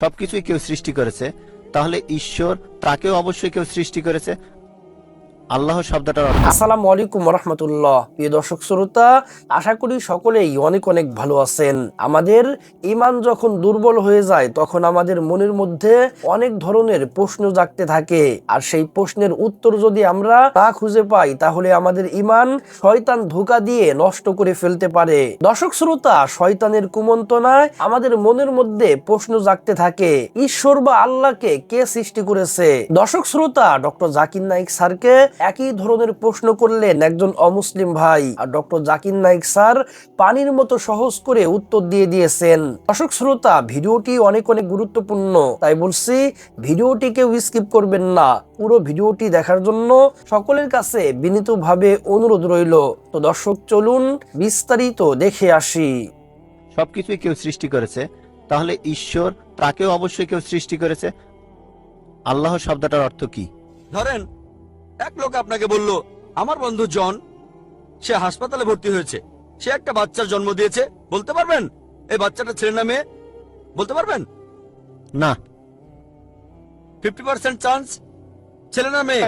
সবকিছুই কেউ সৃষ্টি করেছে তাহলে ঈশ্বর তাকেও অবশ্যই কেউ সৃষ্টি করেছে আল্লাহ শব্দটার অর্থ আসসালামু আলাইকুম রহমতুল্লাহ প্রিয় দর্শক শ্রোতা, আশা করি সকলেই অনেক অনেক ভালো আছেন। আমাদের ইমান যখন দুর্বল হয়ে যায়, তখন আমাদের মনের মধ্যে অনেক ধরনের প্রশ্ন জাগতে থাকে। আর সেই প্রশ্নের উত্তর যদি আমরা না খুঁজে পাই, তাহলে আমাদের ইমান শয়তান ধোকা দিয়ে নষ্ট করে ফেলতে পারে। দর্শক শ্রোতা, শয়তানের কুমন্তনায় আমাদের মনের মধ্যে প্রশ্ন জাগতে থাকে, ঈশ্বর বা আল্লাহকে কে সৃষ্টি করেছে? দর্শক শ্রোতা, ডক্টর জাকির নাইক স্যারকে একই ধরনের প্রশ্ন করলেন একজন অমুসলিম ভাই। আর ডক্টর জাকির নাইক স্যার পানির মতো সহজ করে উত্তর দিয়ে দিয়েছেন। দর্শক শ্রোতা ভিডিওটি অনেক অনেক গুরুত্বপূর্ণ। তাই বলছি ভিডিওটি কেউ স্কিপ করবেন না। পুরো ভিডিওটি দেখার জন্য সকলের কাছে বিনীতভাবে অনুরোধ রইল। তো দর্শক চলুন বিস্তারিত দেখে আসি। সবকিছুই কেউ সৃষ্টি করেছে। তাহলে ঈশ্বর তাকেও অবশ্যই কেউ সৃষ্টি করেছে। আল্লাহ শব্দটার অর্থ কি? ধরেন এক লোক আপনাকে বলল আমার বন্ধু জন সে হাসপাতালে ভর্তি হয়েছে। সে একটা বাচ্চার জন্ম দিয়েছে। বলতে পারবেন? এই বাচ্চাটা ছেলে না মেয়ে বলতে পারবেন? না। ফিফটি পার্সেন্ট চান্স ছেলে না মেয়ে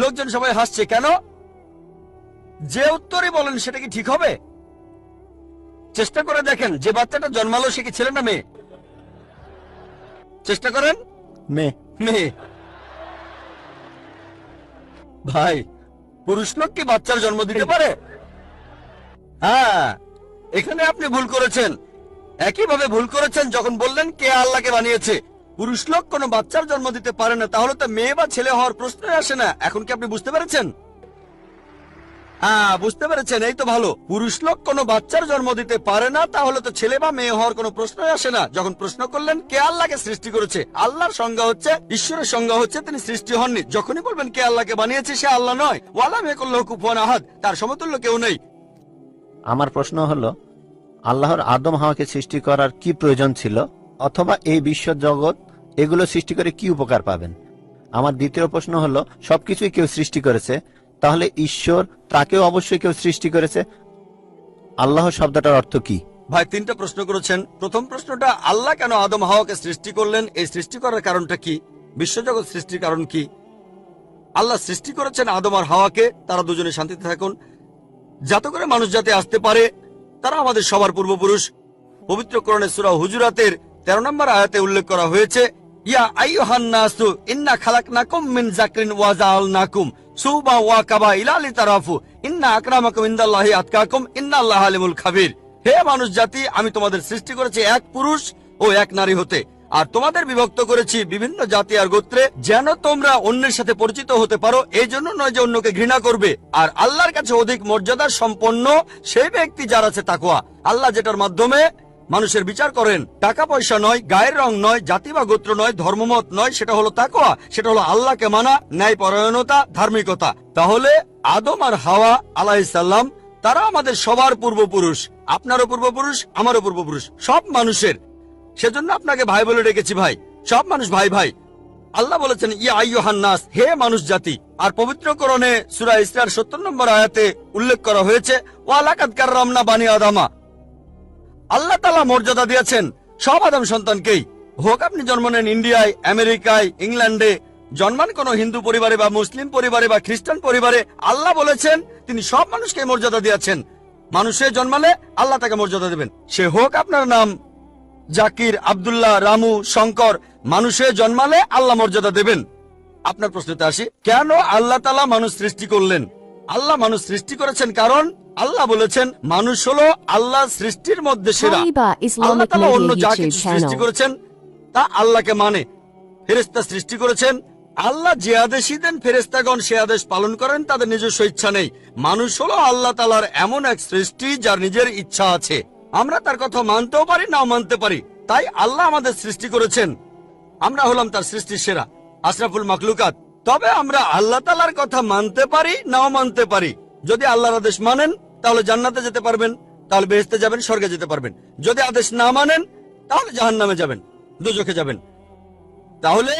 লোকজন সবাই হাসছে কেন? যে উত্তরই বলেন সেটা কি ঠিক হবে? চেষ্টা করে দেখেন যে বাচ্চাটা জন্মালো সে কি ছেলে না মেয়ে চেষ্টা করেন? মেয়ে মেয়ে ভাই, পুরুষ লোক কি বাচ্চার জন্ম দিতে পারে? হ্যাঁ এখানে আপনি ভুল করেছেন। একইভাবে ভুল করেছেন যখন বললেন কে আল্লাহকে বানিয়েছে। পুরুষ লোক কোনো বাচ্চার জন্ম দিতে পারে না, তাহলে তো মেয়ে বা ছেলে হওয়ার প্রশ্নই আসে না। এখন কি আপনি বুঝতে পেরেছেন? হ্যাঁ বুঝতে পেরেছেন, এই তো ভালো। পুরুষ লোক কোনো বাচ্চার জন্ম দিতে পারে না, তাহলে তো ছেলে বা মেয়ে হওয়ার কোনো আসে না। যখন প্রশ্ন করলেন কে আল্লাহকে সৃষ্টি করেছে, আল্লাহর সংজ্ঞা হচ্ছে, ঈশ্বরের সংজ্ঞা হচ্ছে তিনি সৃষ্টি হননি। যখনই বলবেন কে আল্লাহকে বানিয়েছে, সে আল্লাহ নয়। ওয়ালা আহাদ, তার সমতুল্য কেউ নেই। আমার প্রশ্ন হলো, আল্লাহর আদম হাওয়াকে সৃষ্টি করার কি প্রয়োজন ছিল? অথবা এই বিশ্ব জগৎ, এগুলো সৃষ্টি করে কি উপকার পাবেন? আমার দ্বিতীয় প্রশ্ন হলো, সবকিছুই কেউ সৃষ্টি করেছে তাহলে ঈশ্বর তাকেও অবশ্যই কেউ সৃষ্টি করেছে। আল্লাহ শব্দটার অর্থ কি? ভাই, তিনটা প্রশ্ন করেছেন। প্রথম প্রশ্নটা, আল্লাহ কেন আদম হাওয়াকে সৃষ্টি করলেন? এই সৃষ্টি করার কারণটা কি? বিশ্বজগৎ সৃষ্টির কারণ কি? আল্লাহ সৃষ্টি করেছেন আদম আর হাওয়াকে, তারা দুজনে শান্তিতে থাকুন। যাতে করে মানুষ যাতে আসতে পারে, তারা আমাদের সবার পূর্বপুরুষ। পবিত্র করণে সুরা হুজুরাতের তেরো নম্বর আয়াতে উল্লেখ করা হয়েছে, ইয়া আইয়ুহান নাসু, ইন্না খালাকনাকুম মিন জাকরিন ওয়া জাআলনাকুম। আমি তোমাদের সৃষ্টি করেছি এক পুরুষ ও এক নারী হতে। আর তোমাদের বিভক্ত করেছি বিভিন্ন জাতি আর গোত্রে, যেন তোমরা অন্যের সাথে পরিচিত হতে পারো। এই জন্য নয় যে অন্যকে ঘৃণা করবে। আর আল্লাহর কাছে অধিক মর্যাদার সম্পন্ন সেই ব্যক্তি যার আছে তাকুয়া আল্লাহ যেটার মাধ্যমে মানুষের বিচার করেন। টাকা পয়সা নয়, গায়ের রং নয়, জাতি বা গোত্র নয় ধর্মমত নয়, সেটা হলো তাকোয়া সেটা হলো আল্লাহকে মানা ন্যায় পরায়ণতা ধার্মিকতা। তাহলে আদম আর হাওয়া আলাইসাল্লাম তারা আমাদের সবার পূর্বপুরুষ। আপনারও পূর্বপুরুষ, আমারও পূর্বপুরুষ। সব মানুষের। সেজন্য আপনাকে ভাই বলে ডেকেছি ভাই। সব মানুষ ভাই ভাই। আল্লাহ বলেছেন, ইয়া আইয়ুহান নাস, হে মানুষ জাতি। আর পবিত্রকরণে সুরা ইসরার 70 নম্বর আয়াতে উল্লেখ করা হয়েছে ওয়ালাকাদ কাররামনা বানি আদামা। আল্লাহ তাআলা মর্যাদা দিয়েছেন। সব আদম সন্তানকেই। হোক আপনি জন্ম নেন ইন্ডিয়ায়, আমেরিকায়, ইংল্যান্ডে, জন্মান কোন হিন্দু পরিবারে বা মুসলিম পরিবারে বা খ্রিস্টান পরিবারে আল্লাহ বলেছেন, তিনি সব মানুষকে মর্যাদা দিয়েছেন। মানুষে জন্মালে আল্লাহ তাকে মর্যাদা দেবেন। সে হোক আপনার নাম, জাকির, আব্দুল্লাহ, রামু, শঙ্কর, মানুষে জন্মালে আল্লাহ মর্যাদা দেবেন। আপনার প্রশ্নতে আসি, কেন আল্লাহ তালা মানুষ সৃষ্টি করলেন? আল্লাহ মানুষ সৃষ্টি করেছেন কারণ আল্লাহ বলেছেন মানুষ হলো আল্লাহ সৃষ্টির মধ্যে সেরা। আল্লাহ তালা অন্য যা কিছু সৃষ্টি করেছেন তা আল্লাহকে মানে। ফেরেস্তা সৃষ্টি করেছেন আল্লাহ যে আদেশই দেন ফেরেস্তাগণ সে আদেশ পালন করেন তাদের নিজস্ব ইচ্ছা নেই। মানুষ হলো আল্লাহ তালার এমন এক সৃষ্টি যার নিজের ইচ্ছা আছে। আমরা তার কথা মানতেও পারি নাও মানতে পারি। তাই আল্লাহ আমাদের সৃষ্টি করেছেন। আমরা হলাম তার সৃষ্টির সেরা। আশরাফুল মাকলুকাত তবে আমরা আল্লাহ তালার কথা মানতে পারি, নাও মানতে পারি। যদি আল্লাহর আদেশ মানেন, তাহলে জান্নাতে যেতে পারবেন, তাহলে বেহেস্তে যাবেন, স্বর্গে যেতে পারবেন। যদি আদেশ না মানেন, তাহলে জাহান নামে যাবেন দুজখে যাবেন। তাহলে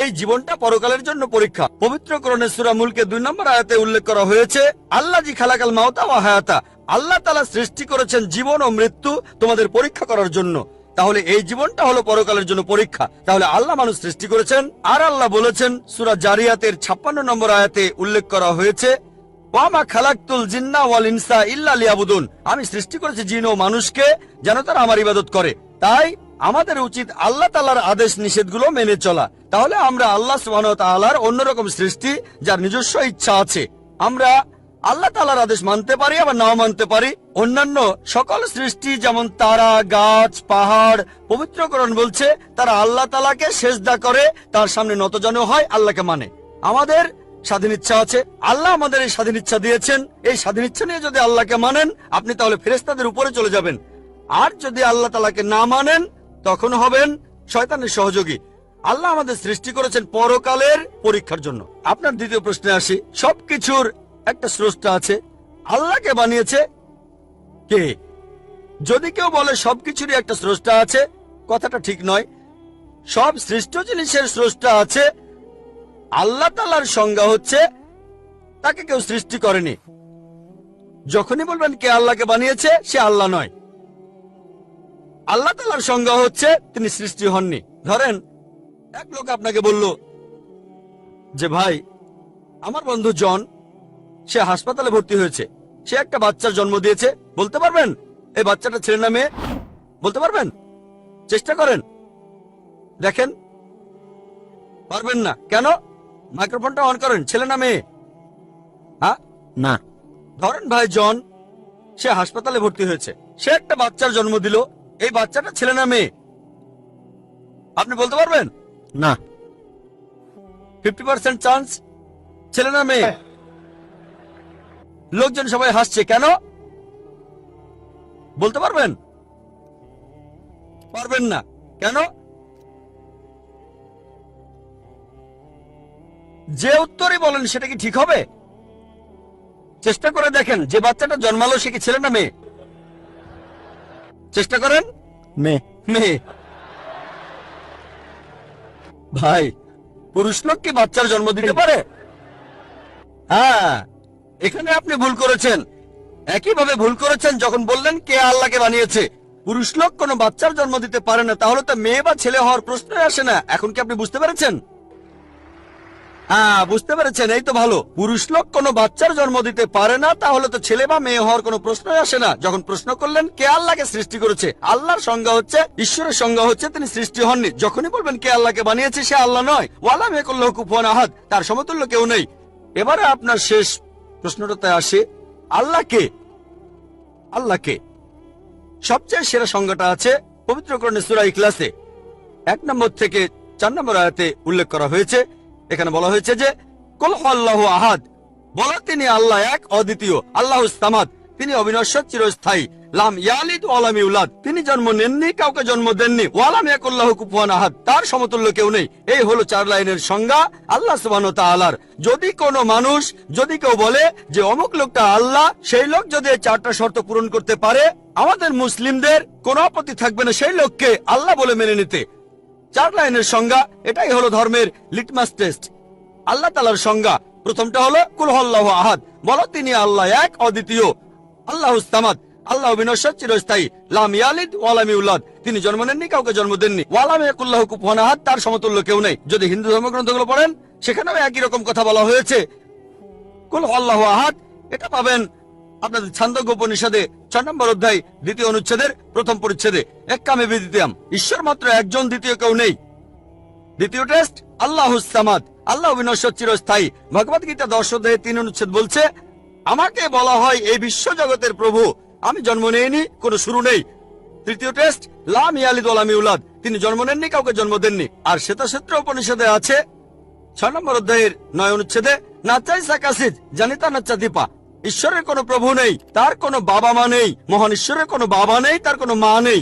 এই জীবনটা পরকালের জন্য পরীক্ষা। পবিত্র করণের সুরা মুলকে দুই নম্বর আয়াতে উল্লেখ করা হয়েছে, আল্লাহ জি খালাকাল মাওতা ওয়া হায়াতা, আল্লাহ তালা সৃষ্টি করেছেন জীবন ও মৃত্যু তোমাদের পরীক্ষা করার জন্য। তাহলে এই জীবনটা হলো পরকালের জন্য পরীক্ষা। তাহলে আল্লাহ মানুষ সৃষ্টি করেছেন, আর আল্লাহ বলেছেন, সুরা জারিয়াতের ছাপ্পান্ন নম্বর আয়াতে উল্লেখ করা হয়েছে, ওয়ামা আমি সৃষ্টি করেছি জিন ও মানুষকে যেন তারা আমার ইবাদত করে। তাই আমাদের উচিত আল্লাহ তাআলার আদেশ নিষেধগুলো মেনে চলা। তাহলে আমরা আল্লাহ ওয়া অন্যরকম সৃষ্টি, যার নিজস্ব ইচ্ছা আছে। আমরা আল্লাহ তালার আদেশ মানতে পারি, আবার নাও মানতে পারি। অন্যান্য সকল সৃষ্টি, যেমন তারা, গাছ, পাহাড়, পবিত্রকরণ বলছে, তারা আল্লাহ তাআলাকে সেজদা করে, তার সামনে নতজন হয়, আল্লাহকে মানে। আমাদের স্বাধীন ইচ্ছা আছে। আল্লাহ আমাদের এই স্বাধীন ইচ্ছা দিয়েছেন। এই স্বাধীন ইচ্ছা নিয়ে যদি আল্লাহকে মানেন, আপনি তাহলে ফেরেস্তাদের উপরে চলে যাবেন। আর যদি আল্লাহ তালাকে না মানেন, তখন হবেন শয়তানের সহযোগী। আল্লাহ আমাদের সৃষ্টি করেছেন পরকালের পরীক্ষার জন্য। আপনার দ্বিতীয় প্রশ্নে আসি। সবকিছুর একটা স্রষ্টা আছে, আল্লাহকে বানিয়েছে। কে? যদি কেউ বলে সবকিছুরই একটা স্রষ্টা আছে, কথাটা ঠিক নয়। সব সৃষ্ট জিনিসের স্রষ্টা আছে, আল্লাহ তালার সংজ্ঞা হচ্ছে, তাকে কেউ সৃষ্টি করেনি। যখনই বলবেন কে আল্লাহকে বানিয়েছে, সে আল্লাহ নয়। আল্লাহ তালার সংজ্ঞা হচ্ছে, তিনি সৃষ্টি হননি। ধরেন, এক লোক আপনাকে বলল যে, ভাই, আমার বন্ধু জন সে হাসপাতালে ভর্তি হয়েছে। সে একটা বাচ্চার জন্ম দিয়েছে। বলতে পারবেন? এই বাচ্চাটা ছেলে না মেয়ে? বলতে পারবেন? চেষ্টা করেন। দেখেন। পারবেন না। কেন? মাইক্রোফোনটা অন করেন। ছেলে না মেয়ে? হ্যাঁ? না। ধরেন ভাই জন সে হাসপাতালে ভর্তি হয়েছে। সে একটা বাচ্চার জন্ম দিল। এই বাচ্চাটা ছেলে না মেয়ে? আপনি বলতে পারবেন? না। Fifty percent chance. ছেলে না মেয়ে? লোকজন সবাই হাসছে কেন? বলতে পারবেন? পারবেন না কেন? যে উত্তরই বলেন সেটা কি ঠিক হবে? চেষ্টা করে দেখেন যে বাচ্চাটা জন্মালো সে কি ছেলে না মেয়ে? চেষ্টা করেন? মেয়ে। মেয়ে। ভাই পুরুষ লোক কি বাচ্চার জন্ম দিতে পারে? হ্যাঁ। এখানে আপনি ভুল করেছেন। একইভাবে ভুল করেছেন যখন বললেন কে আল্লাহকে বানিয়েছে। পুরুষ লোক কোনো বাচ্চার জন্ম দিতে পারে না, তাহলে তো মেয়ে বা ছেলে হওয়ার প্রশ্নই আসে না। এখন কি আপনি বুঝতে পেরেছেন? হ্যাঁ বুঝতে পেরেছেন, এই তো ভালো। পুরুষ লোক কোনো বাচ্চার জন্ম দিতে পারে না, তাহলে তো ছেলে বা মেয়ে হওয়ার কোনো প্রশ্নই আসে না। যখন প্রশ্ন করলেন কে আল্লাহকে সৃষ্টি করেছে, আল্লাহর সংজ্ঞা হচ্ছে, ঈশ্বরের সংজ্ঞা হচ্ছে তিনি সৃষ্টি হননি। যখনই বলবেন কে আল্লাহকে বানিয়েছে, সে আল্লাহ নয়। ওয়ালা মেকল্লাহ কুফুয়ান আহাদ, তার সমতুল্য কেউ নেই। এবারে আপনার শেষ প্রশ্নটাতে আসে আল্লাহ কে আল্লাহ কে সবচেয়ে সেরা সংজ্ঞাটা আছে পবিত্র করণে সুরা ইখলাসে। এক নম্বর থেকে চার নম্বর আয়াতে উল্লেখ করা হয়েছে, এখানে বলা হয়েছে যে, কল আল্লাহ আহাদ বলা তিনি আল্লাহ এক, অদ্বিতীয়, আল্লাহ সামাদ। তিনি অবিনশ্বর চিরস্থায়ী। লাম ইয়ালিদ ওয়ালাম ইউলাদ। তিনি জন্ম নেননি, কাউকে জন্ম দেননি। ওয়ালাম ইয়াকুল্লাহ কুফুয়ান আহাদ। তার সমতুল্য কেউ নেই। এই হলো চার লাইনের সংজ্ঞা আল্লাহ সুবহানাহু ওয়া তাআলার। যদি কোনো মানুষ, যদি কেউ বলে যে অমুক লোকটা আল্লাহ, সেই লোক যদি চারটা শর্ত পূরণ করতে পারে, আমাদের মুসলিমদের কোনো আপত্তি থাকবে না সেই লোককে আল্লাহ বলে মেনে নিতে। চার লাইনের সংজ্ঞা, এটাই হলো ধর্মের লিটমাস টেস্ট আল্লাহ তালার সংজ্ঞা। প্রথমটা হলো কুলহল্লাহ আহাদ। বলো তিনি আল্লাহ এক, অদ্বিতীয়। আল্লাহ উস্তামাদ, আল্লাহ চিরস্থায়ী। লাম ইয়ালিদ ওয়ালাম ইউলাদ। তিনি জন্ম নেননি, কাউকে জন্ম দেননি। ওয়ালাম কুফুয়ান তার সমতুল্য কেউ নেই। যদি হিন্দু ধর্মগ্রন্থগুলো পড়েন, সেখানেও একই রকম কথা বলা হয়েছে। আল্লাহ এটা পাবেন আপনাদের ছান্দজ্ঞ উপনিষদে ছয় নম্বর অধ্যায়, দ্বিতীয় অনুচ্ছেদের প্রথম পরিচ্ছেদে। এক কামে বিদিতাম ঈশ্বর মাত্র একজন, দ্বিতীয় কেউ নেই। দ্বিতীয় টেস্ট, আল্লাহ আল্লাহ বিনশ্বর চিরস্থায়ী। ভগবত গীতা দশ অধ্যায়ে তিন অনুচ্ছেদ বলছে আমাকে বলা হয় এই বিশ্ব জগতের প্রভু। আমি জন্ম নেইনি কোনো শুরু নেই। তৃতীয় টেস্ট লাম ইয়ালিদ ওয়ালাম ইউলাদ তিনি জন্ম নেননি কাউকে জন্ম দেননি। আর শ্বেতাক্ষেত্র উপনিষদে আছে ছয় নম্বর অধ্যায়ের নয় অনুচ্ছেদে নাচাই সাকাসিদ জানিতা নাচা দীপা। ঈশ্বরের কোনো প্রভু নেই তার কোনো বাবা মা নেই। মহান ঈশ্বরের কোনো বাবা নেই তার কোনো মা নেই।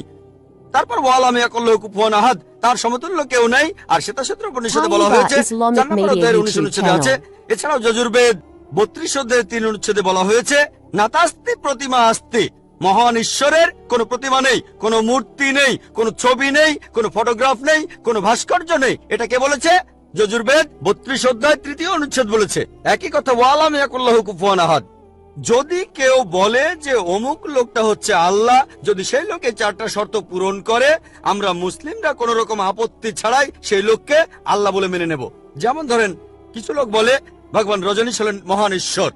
তারপর ওয়ালাম ইয়াকুল্লাহ কুফুয়ান আহাদ তার সমতুল্য কেউ নেই। আর শ্বেতাক্ষেত্র উপনিষদে বলা হয়েছে চার নম্বর অধ্যায়ের উনিশ অনুচ্ছেদে আছে এছাড়াও যজুর্বেদ বত্রিশ অধ্যায়ের তিন অনুচ্ছেদে বলা হয়েছে, নাতাস্তি প্রতিমা আস্তি। মহান ঈশ্বরের কোনো প্রতিমা নেই, কোনো মূর্তি নেই, কোনো ছবি নেই, কোনো ফটোগ্রাফ নেই, কোনো ভাস্কর্য নেই। এটা কে বলেছে? যজুর্বেদ বত্রিশ অধ্যায় তৃতীয় অনুচ্ছেদ বলেছে, একই কথা ওয়ালাম ইয়াকুল্লাহ কুফুয়ান আহাদ। যদি কেউ বলে যে অমুক লোকটা হচ্ছে আল্লাহ, যদি সেই লোকে চারটা শর্ত পূরণ করে, আমরা মুসলিমরা কোন রকম আপত্তি ছাড়াই সেই লোককে আল্লাহ বলে মেনে নেব। যেমন ধরেন, কিছু লোক বলে ভগবান রজনীশ হলেন মহান ঈশ্বর।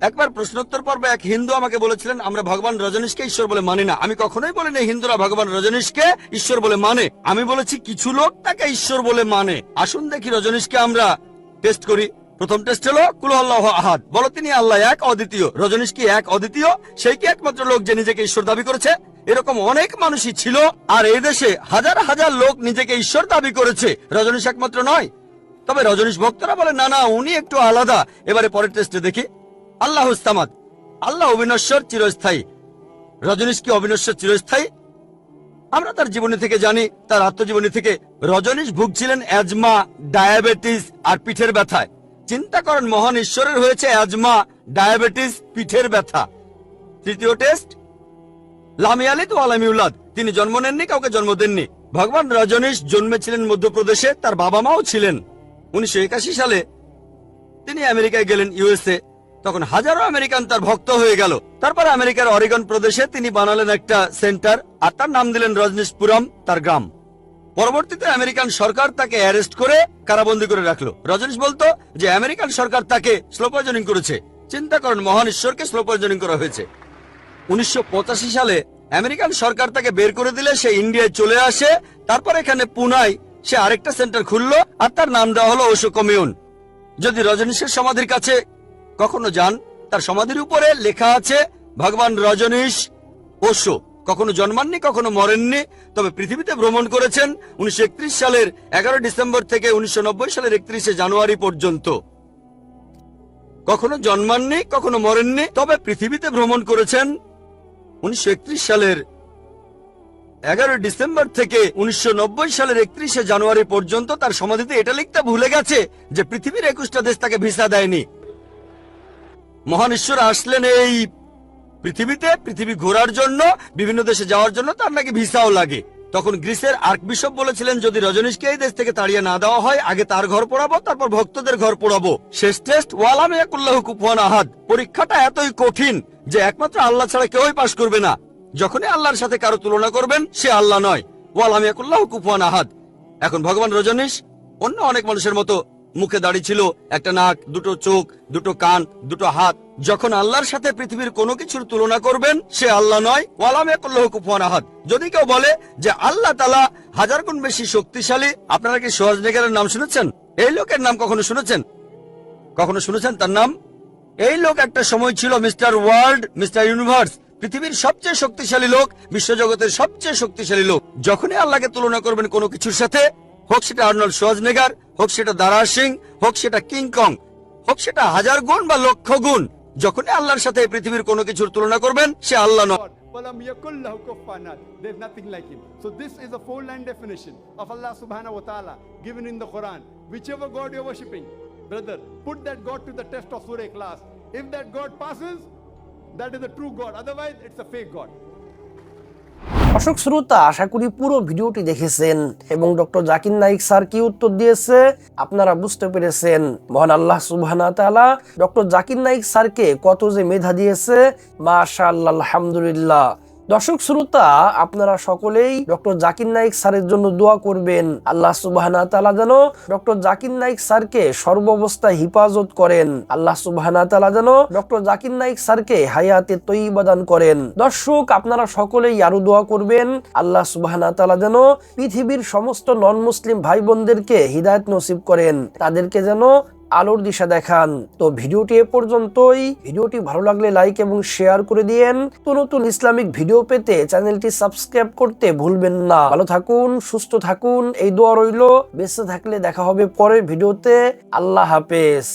একবার প্রশ্নোত্তর পর্বে এক হিন্দু আমাকে বলেছিলেন, আমরা ভগবান রজনীশকে ঈশ্বর বলে মানি না। আমি কখনোই বলিনি, হিন্দুরা ভগবান রজনীশকে ঈশ্বর বলে মানে। আমি বলেছি, কিছু লোক তাকে ঈশ্বর বলে মানে। আসুন দেখি রজনীশকে আমরা টেস্ট করি। প্রথম টেস্ট হলো কুলহল্লাহ আহাদ। বলো, তিনি আল্লাহ এক, অদ্বিতীয়। রজনীশ কি এক, অদ্বিতীয়? সেই কি একমাত্র লোক যে নিজেকে ঈশ্বর দাবি করেছে? এরকম অনেক মানুষই ছিল, আর এই দেশে হাজার হাজার লোক নিজেকে ঈশ্বর দাবি করেছে। রজনীশ একমাত্র নয় তবে রজনীশ ভক্তরা বলে না না, উনি একটু আলাদা। এবারে পরের টেস্টে দেখি। আল্লাহ ইস্তামাদ আল্লাহ অবিনশ্বর চিরস্থায়ী। রজনীশ কি অবিনশ্বর চিরস্থায়ী? আমরা তার জীবনী থেকে জানি, তার আত্মজীবনী থেকে রজনীশ ভুগছিলেন অ্যাজমা ডায়াবেটিস আর পিঠের ব্যথায়। চিন্তা করেন, মহান ঈশ্বরের হয়েছে অ্যাজমা ডায়াবেটিস পিঠের ব্যথা। তৃতীয় টেস্ট লামি আলী তো আলামিউল্লাদ তিনি জন্ম নেননি, কাউকে জন্ম দেননি। ভগবান রজনীশ জন্মেছিলেন মধ্যপ্রদেশে, তার বাবা মাও ছিলেন। উনিশশো সালে তিনি আমেরিকায় গেলেন ইউএসএ। তখন হাজারো আমেরিকান তার ভক্ত হয়ে গেল। তারপর আমেরিকার অরিগন প্রদেশে তিনি বানালেন একটা সেন্টার আর তার নাম দিলেন রজনীশপুরম, তার গ্রাম। পরবর্তীতে আমেরিকান সরকার তাকে অ্যারেস্ট করে কারাবন্দী করে রাখল। রজনীশ বলতো যে, আমেরিকান সরকার তাকে স্লো পয়জনিং করেছে। চিন্তা করেন, মহান ঈশ্বরকে স্লো পয়জনিং করা হয়েছে। উনিশশো পঁচাশি সালে আমেরিকান সরকার তাকে বের করে দিলে, সে ইন্ডিয়ায় চলে আসে। তারপর এখানে পুনায় সে আরেকটা সেন্টার খুললো, আর তার নাম দেওয়া হলো ওশো কমিউন। যদি রজনীশের সমাধির কাছে কখনো যান, তার সমাধির উপরে লেখা আছে, ভগবান রজনীশ ওশো কখনো জন্মাননি, কখনো মরেননি, তবে পৃথিবীতে ভ্রমণ করেছেন উনিশশো একত্রিশ সালের এগারো ডিসেম্বর থেকে উনিশশো নব্বই সালের একত্রিশে জানুয়ারি পর্যন্ত। কখনো জন্মাননি, কখনো মরেননি, তবে পৃথিবীতে ভ্রমণ করেছেন উনিশশো একত্রিশ সালের এগারো ডিসেম্বর থেকে উনিশশো নব্বই সালের একত্রিশে জানুয়ারি পর্যন্ত তার সমাধিতে এটা লিখতে ভুলে গেছে যে পৃথিবীর একুশটা দেশ তাকে ভিসা দেয়নি। মহান ঈশ্বর আসলেন এই পৃথিবীতে, পৃথিবী ঘোরার জন্য, বিভিন্ন দেশে যাওয়ার জন্য তার নাকি ভিসাও লাগে। তখন গ্রিসের আর্ক বিশপ বলেছিলেন, যদি রজনীশকে এই দেশ থেকে তাড়িয়ে না দেওয়া হয়, আগে তার ঘর পড়াবো, তারপর ভক্তদের ঘর পড়াবো। শেষ টেস্ট ওয়ালাম ইয়াকুল্লাহ কুফুয়ান আহাদ। পরীক্ষাটা এতই কঠিন যে একমাত্র আল্লাহ ছাড়া কেউই পাশ করবে না। যখনই আল্লাহর সাথে কারও তুলনা করবেন, সে আল্লাহ নয়। ওয়ালাম ইয়াকুল্লাহ কুফুয়ান আহাদ। এখন ভগবান রজনীশ, অন্য অনেক মানুষের মতো মুখে দাঁড়িয়ে ছিল, একটা নাক, দুটো চোখ, দুটো কান, দুটো হাত। যখন আল্লাহর সাথে পৃথিবীর কোনো কিছুর তুলনা করবেন, সে আল্লাহ নয় ওয়ালাম ইয়াকুল্লাহু কুফুয়ান আহাদ। যদি কেউ বলে যে আল্লাহ তালা হাজার গুণ বেশি শক্তিশালী, আপনারা কি সোহাজনেগারের নাম শুনেছেন? এই লোকের নাম কখনো শুনেছেন? কখনো শুনেছেন তার নাম? এই লোক একটা সময় ছিল মিস্টার ওয়ার্ল্ড, মিস্টার ইউনিভার্স। পৃথিবীর সবচেয়ে শক্তিশালী লোক বিশ্বজগতের সবচেয়ে শক্তিশালী লোক যখনই আল্লাহকে তুলনা করবেন কোনো কিছুর সাথে হোক সেটা আর্নল্ড সোয়াজনেগার হোক সেটা দারা সিং হোক সেটা কিং হোক সেটা হাজার গুণ বা লক্ষ গুণ যখনই আল্লাহর সাথে পৃথিবীর কোনো কিছুর তুলনা করবেন সে আল্লাহ নয় God. Walam yakul lahu kufuwan. There's nothing like him. So this is a four-line definition of Allah subhanahu wa ta'ala given in the Quran. Whichever God you're worshipping, brother, put that God to the test of Surah class. If that God passes, that is the true God. Otherwise, it's a fake God. Ashok শ্রোতা আশা করি পুরো ভিডিওটি দেখেছেন এবং doctor Zakir Naik sir কি উত্তর দিয়েছে আপনারা বুঝতে পেরেছেন মহান আল্লাহ সুবহানা তাআলা ডক্টর জাকির নাইক স্যারকে কত যে মেধা দিয়েছে মাশাআল্লাহ আলহামদুলিল্লাহ দর্শক শ্রোতা, আপনারা সকলেই ডক্টর জাকির নাইক স্যারের জন্য দোয়া করবেন। আল্লাহ সুবহানা তাআলা যেন ডক্টর জাকির নাইক স্যারকে সর্বাবস্থায় হিফাজত করেন। আল্লাহ সুবহানা তাআলা যেন ডক্টর জাকির নাইক স্যারকে হায়াতে তৈবা দান করেন। দর্শক, আপনারা সকলেই আরও দোয়া করবেন। আল্লাহ সুবহানা তাআলা যেন পৃথিবীর সমস্ত নন মুসলিম ভাই বোনদেরকে হিদায়ত নসিব করেন। তাদেরকে যেন আলোর দিশা দেখান। তো ভিডিওটি এ পর্যন্তই। ভিডিওটি ভালো লাগলে লাইক এবং শেয়ার করে দিয়েন। তো নতুন ইসলামিক ভিডিও পেতে চ্যানেলটি সাবস্ক্রাইব করতে ভুলবেন না। ভালো থাকুন, সুস্থ থাকুন। এই দোয়া রইল। বেঁচে থাকলে দেখা হবে পরের ভিডিওতে। আল্লাহ হাফেজ।